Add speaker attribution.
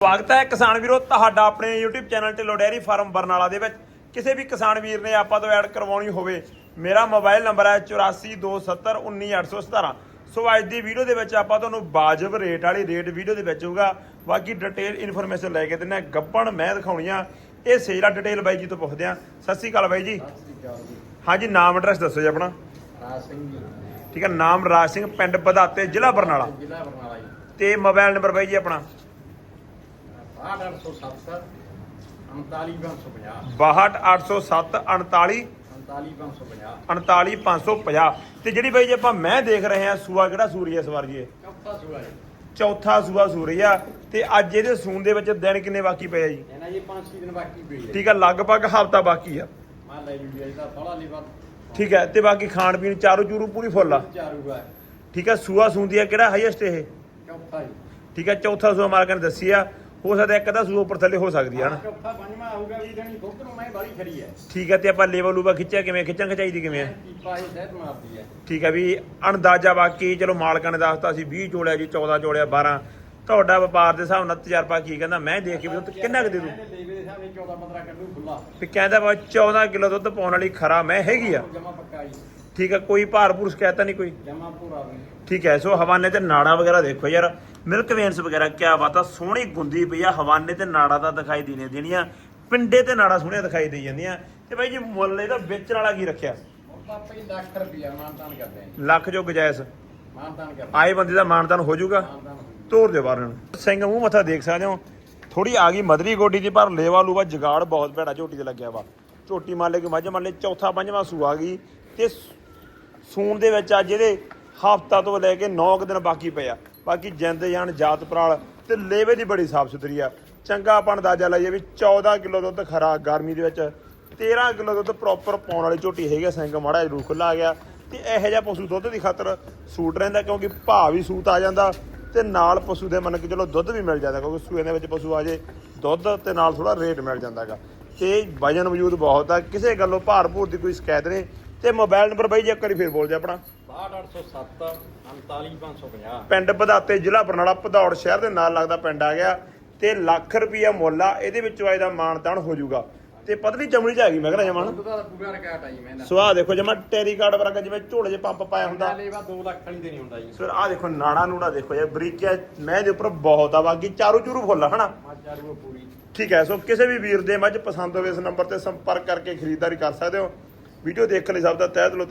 Speaker 1: ਸਵਾਗਤ ਹੈ ਕਿਸਾਨ ਵੀਰੋ ਤੁਹਾਡਾ ਆਪਣੇ YouTube channel Dhillon dairy farm Barnala ਦੇ ਵਿੱਚ। ਕਿਸੇ ਵੀ ਕਿਸਾਨ ਵੀਰ ਨੇ ਆਪਾਂ ਤੋਂ ਐਡ ਕਰਵਾਉਣੀ ਹੋਵੇ ਮੇਰਾ ਮੋਬਾਈਲ ਨੰਬਰ ਹੈ 8427191817 ਸੋ ਅੱਜ ਦੀ ਵੀਡੀਓ ਦੇ ਵਿੱਚ ਆਪਾਂ ਤੁਹਾਨੂੰ ਵਾਜਬ ਰੇਟ ਵਾਲੀ ਰੇਟ ਵੀਡੀਓ ਦੇ ਵਿੱਚ ਹੋਊਗਾ। ਬਾਕੀ ਡਿਟੇਲ ਇਨਫੋਰਮੇਸ਼ਨ ਲੈ ਕੇ ਹਾਂ ਗੱਪਣ ਮੈਂ ਦਿਖਾਉਣੀ ਆ। ਇਹ ਆ ਡਿਟੇਲ ਬਾਈ ਜੀ ਤੋਂ ਪੁੱਛਦੇ ਆ ਸਤਿ ਸ਼੍ਰੀ ਅਕਾਲ ਬਾਈ ਜੀ।
Speaker 2: ਸ੍ਰੀ
Speaker 1: ਹਾਂਜੀ ਨਾਮ ਐਡਰੈਸ ਦੱਸੋ ਜੀ ਆਪਣਾ।
Speaker 2: ਰਾਜ ਸਿੰਘ ਜੀ।
Speaker 1: ਠੀਕ ਹੈ ਨਾਮ ਰਾਜ ਸਿੰਘ ਪਿੰਡ ਬਧਾਤੇ ਜ਼ਿਲ੍ਹਾ ਬਰਨਾਲਾ।
Speaker 2: ਜ਼ਿਲ੍ਹਾ ਬਰਨਾਲਾ ਜੀ।
Speaker 1: ਤੇ ਮੋਬਾਈਲ ਨੰਬਰ ਬਾਈ ਜੀ ਆਪਣਾ।
Speaker 2: 6807 39550
Speaker 1: 62807 39
Speaker 2: 39550
Speaker 1: 49550 ਤੇ ਜਿਹੜੀ ਬਾਈ ਜੀ ਆਪਾਂ ਮੈਂ ਦੇਖ ਰਹੇ ਆ ਸੂਆ ਕਿਹੜਾ ਸੂਰੀ ਇਸ ਵਾਰ ਜੀ
Speaker 2: ਚੌਥਾ ਸੂਆ ਜੀ।
Speaker 1: ਚੌਥਾ ਸੂਆ ਸੂਰੀ ਆ। ਤੇ ਅੱਜ ਇਹਦੇ ਸੂਣ ਦੇ ਵਿੱਚ ਦਿਨ ਕਿੰਨੇ ਬਾਕੀ ਪਏ ਆ ਜੀ?
Speaker 2: ਇਹਨਾਂ ਜੀ 5-6 ਦਿਨ ਬਾਕੀ ਪਈ ਹੈ
Speaker 1: ਠੀਕ ਆ ਲਗਭਗ ਹਫਤਾ ਬਾਕੀ ਆ।
Speaker 2: ਲੈ ਇਹਦਾ ਥੋੜਾ
Speaker 1: ਠੀਕ ਹੈ ਤੇ ਬਾਕੀ ਖਾਣ ਪੀਣ ਚਾਰੂ ਚੂਰੂ ਪੂਰੀ ਫੁੱਲ ਆ। ਠੀਕ ਹੈ ਸੂਆ ਸੂੰਦੀ ਆ ਕਿਹੜਾ ਹਾਈਐਸਟ ਇਹ?
Speaker 2: ਚੌਥਾ ਜੀ।
Speaker 1: ਠੀਕ ਹੈ ਚੌਥਾ ਸੂਆ ਮਾਲਕਾਂ ਨੇ ਦੱਸੀ ਆ। ਹੋ ਸਕਦਾ ਇੱਕ ਅੱਧਾ ਸੂਆ ਉੱਪਰ ਥੱਲੇ ਹੋ ਸਕਦੀ ਆ ਹਨਾ
Speaker 2: ਚੌਥਾ ਪੰਜਵਾਂ ਆਊਗਾ ਵੀ ਜਣੀ ਖੋਕਰੋਂ ਮੈਂ ਬਾਲੀ ਖੜੀ ਹੈ।
Speaker 1: ਠੀਕ ਹੈ ਤੇ ਆਪਾਂ ਲੇਵਲ ਲੂਵਾ ਖਿੱਚਿਆ ਕਿਵੇਂ? ਖਿੱਚਾਂ ਖਿਚਾਈ ਦੀ ਕਿਵੇਂ
Speaker 2: ਕੀਪਾ ਇਹ ਸਹਿਤ ਮਾਰਦੀ ਹੈ।
Speaker 1: ਠੀਕ ਹੈ ਵੀ ਅੰਦਾਜ਼ਾ ਬਾਕੀ ਚਲੋ ਮਾਲਕਾਂ ਨੇ ਦੱਸਤਾ ਸੀ 20 ਚੋਲਿਆ ਜੀ 14 ਚੋਲਿਆ 12 ਤੁਹਾਡਾ ਵਪਾਰ ਦੇ ਹਿਸਾਬ ਨਾਲ ਤਜਰਬਾ ਕੀ ਕਹਿੰਦਾ? ਮੈਂ ਦੇਖ ਕੇ ਵੀ ਦੁੱਧ ਕਿੰਨਾ ਕੁ ਦੇ ਦੂੰ?
Speaker 2: ਲੇਵੇ ਦੇ ਸਾਹਮਣੇ 14-15 ਕੱਢੂ ਖੁੱਲਾ
Speaker 1: ਵੀ ਕਹਿੰਦਾ ਵਾ 14 ਕਿਲੋ ਦੁੱਧ ਪਾਉਣ ਵਾਲੀ ਖਰਾ ਮੈਂ ਹੈਗੀ ਆ।
Speaker 2: ਜਮਾ
Speaker 1: ਠੀਕ ਹੈ ਕੋਈ ਭਾਰਪੂਰ ਸ਼ਿਕਾਇਤ ਨਹੀਂ ਕੋਈ?
Speaker 2: ਜਮਾ ਪੂਰਾ ਵੀ
Speaker 1: ਠੀਕ ਹੈ ਸੋ ਹਵਾਨੇ ਤੇ ਨਾੜਾ ਵਗੈਰਾ ਦੇਖੋ ਯਾਰ ਮਿਲਕ ਵੇਨਸ ਵਗੈਰਾ ਕਿਆ ਬਾਤ ਆ ਸੋਹਣੀ ਗੁੰਦੀ ਪਈ ਆ ਹਵਾਨੇ ਤੇ ਨਾੜਾ ਤਾਂ ਦਿਖਾਈ ਦੇਣੇ ਦੇਣੀਆਂ ਪਿੰਡੇ ਤੇ ਨਾੜਾ ਸੋਹਣੀਆਂ ਦਿਖਾਈ ਦੇ ਜਾਂਦੀਆਂ। ਤੇ ਬਾਈ ਜੀ ਮੁੱਲ ਇਹਦਾ ਵੇਚਣ ਵਾਲਾ ਕੀ ਰੱਖਿਆ?
Speaker 2: ਆਪਾਂ ਲੱਖ ਰੁਪਿਆ ਮਾਨਤਾਨ ਕਰਦੇ ਹਾਂ
Speaker 1: ਲੱਖ ਜੋ ਗੁਜਾਇਸ਼।
Speaker 2: ਮਾਨਤਾਨ ਕਰਦੇ
Speaker 1: ਆਏ ਬੰਦੇ ਦਾ ਮਾਨਤਾਨ ਹੋ ਜਾਊਗਾ। ਤੋਰ ਦੇ ਬਾਹਰ ਨੂੰ। ਸਿੰਘ ਮੂੰਹ ਮੱਥਾ ਦੇਖ ਸਕਦੇ ਹੋ। ਥੋੜੀ ਆ ਗਈ ਮਦਰੀ ਗੋਡੀ ਦੀ ਪਰ ਲੇਵਾ ਲੂਵਾ ਜਗਾੜ ਬਹੁਤ ਭੈੜਾ ਝੋਟੀ ਤੇ ਲੱਗਿਆ ਵਾ। ਝੋਟੀ ਮੰਨ ਲੈ ਕਿ ਮੱਝ ਮੰਨ ਲੈ ਚੌਥਾ ਪੰਜਵਾਂ ਸੂ ਆ ਗਈ। ਤੇ ਸੂਣ ਦੇ ਵਿੱਚ ਅੱਜ ਇਹਦੇ ਹਫਤਾ ਤੋਂ ਲੈ ਕੇ 9 ਦਿਨ ਬਾਕੀ ਪਿਆ ਬਾਕੀ ਜਿੰਦ ਜਾਨ ਜਾਤ ਪਰਾਲ ਤੇ ਲੇਵੇ ਦੀ ਬੜੀ ਸਾਫ਼ ਸੁਥਰੀ ਆ। ਚੰਗਾ ਆਪਾਂ ਅੰਦਾਜ਼ਾ ਲਾਈਏ ਵੀ 14 ਕਿਲੋ ਦੁੱਧ ਖਰਾ ਗਰਮੀ ਦੇ ਵਿੱਚ 13 ਕਿਲੋ ਦੁੱਧ ਪ੍ਰੋਪਰ ਪਾਉਣ ਵਾਲੀ ਝੋਟੀ ਹੈਗੀ ਆ, ਸਿੰਘ ਮਾੜਾ ਜਰੂਰ ਖੁੱਲਾ ਆ ਗਿਆ। ਤੇ ਇਹੋ ਜਿਹਾ ਪਸ਼ੂ ਦੁੱਧ ਦੀ ਖਾਤਰ ਸੂਟ ਰਹਿੰਦਾ ਕਿਉਂਕਿ ਭਾਅ ਵੀ ਸੂਤ ਆ ਜਾਂਦਾ ਤੇ ਨਾਲ ਪਸ਼ੂ ਦੇ ਮੰਨ ਕੇ ਚਲੋ ਦੁੱਧ ਵੀ ਮਿਲ ਜਾਂਦਾ ਕਿਉਂਕਿ ਸੂਏ ਦੇ ਵਿੱਚ ਪਸ਼ੂ ਆ ਜੇ ਦੁੱਧ ਤੇ ਨਾਲ ਥੋੜਾ ਰੇਟ ਮਿਲ ਜਾਂਦਾਗਾ। ਤੇ ਵਜਨ ਵਜੂਦ ਬਹੁਤ ਆ ਕਿਸੇ ਗੱਲੋਂ ਭਾਰ ਭੂਰ ਦੀ ਕੋਈ ਸ਼ਿਕਾਇਤ ਨਹੀਂ। ਤੇ ਮੋਬਾਈਲ ਨੰਬਰ ਬਾਈ ਜੀ ਇੱਕ ਵਾਰੀ ਫੇਰ ਬੋਲ ਦੇ ਆਪਣਾ।
Speaker 2: 62807 39550
Speaker 1: ਪਿੰਡ ਵਧਾਤੇ ਜ਼ਿਲ੍ਹਾ ਬਰਨਾਲਾ ਭਦੌੜ ਸ਼ਹਿਰ ਦੇ ਨਾਲ ਲੱਗਦਾ ਪਿੰਡ ਆ ਗਿਆ ਤੇ ਲੱਖ ਰੁਪਈਆ ਮੁੱਲ ਆ ਇਹਦੇ ਵਿੱਚੋਂ ਅੱਜ ਦਾ ਮਾਨਤਾਨ ਹੋ ਜਾਊਗਾ। ਤੇ ਪਤਲੀ ਚਮੜੀ ਚ ਆ ਗਈ ਮੈਂ ਕਹਿੰਦਾ ਜਮਾਨ
Speaker 2: ਪੂਰਾ ਰਿਕਾਰਡ ਆ ਜੀ ਮੈਂ
Speaker 1: ਸੁਆਹ ਦੇਖੋ ਜਮਾ ਟੈਰੀ ਕਾਰਡ ਵਰਗਾ ਜਿਵੇਂ ਝੋਲੇ 'ਚ ਪੰਪ ਪਾਇਆ ਹੁੰਦਾ।
Speaker 2: ਲੇਵਾ 2 ਲੱਖ ਵਾਲੀ ਤੇ ਨਹੀਂ ਹੁੰਦਾ ਜੀ।
Speaker 1: ਸਰ ਆ ਦੇਖੋ ਨਾੜਾ ਨੂੜਾ ਦੇਖੋ ਯਾਰ ਬਰੀਕਿਆ ਮੈਂ ਦੇ ਉੱਪਰ ਬਹੁਤ ਆ ਬਾਕੀ ਚਾਰੂ ਚੂਰੂ ਫੁੱਲ ਹਨਾ?
Speaker 2: ਚਾਰੂ ਪੂਰੀ।
Speaker 1: ਠੀਕ ਹੈ ਸੋ ਕਿਸੇ ਵੀ ਵੀਰ ਦੇ ਮੱਝ ਪਸੰਦ ਹੋਵੇ ਇਸ ਨੰਬਰ ਤੇ ਸੰਪਰਕ ਕਰਕੇ ਖਰੀਦਦਾਰੀ ਕਰ ਸਕਦੇ ਹੋ। ਵੀਡੀਓ ਦੇਖਣ ਲਈ ਸਭ ਦਾ ਤਹਿ ਦਿਲੋਂ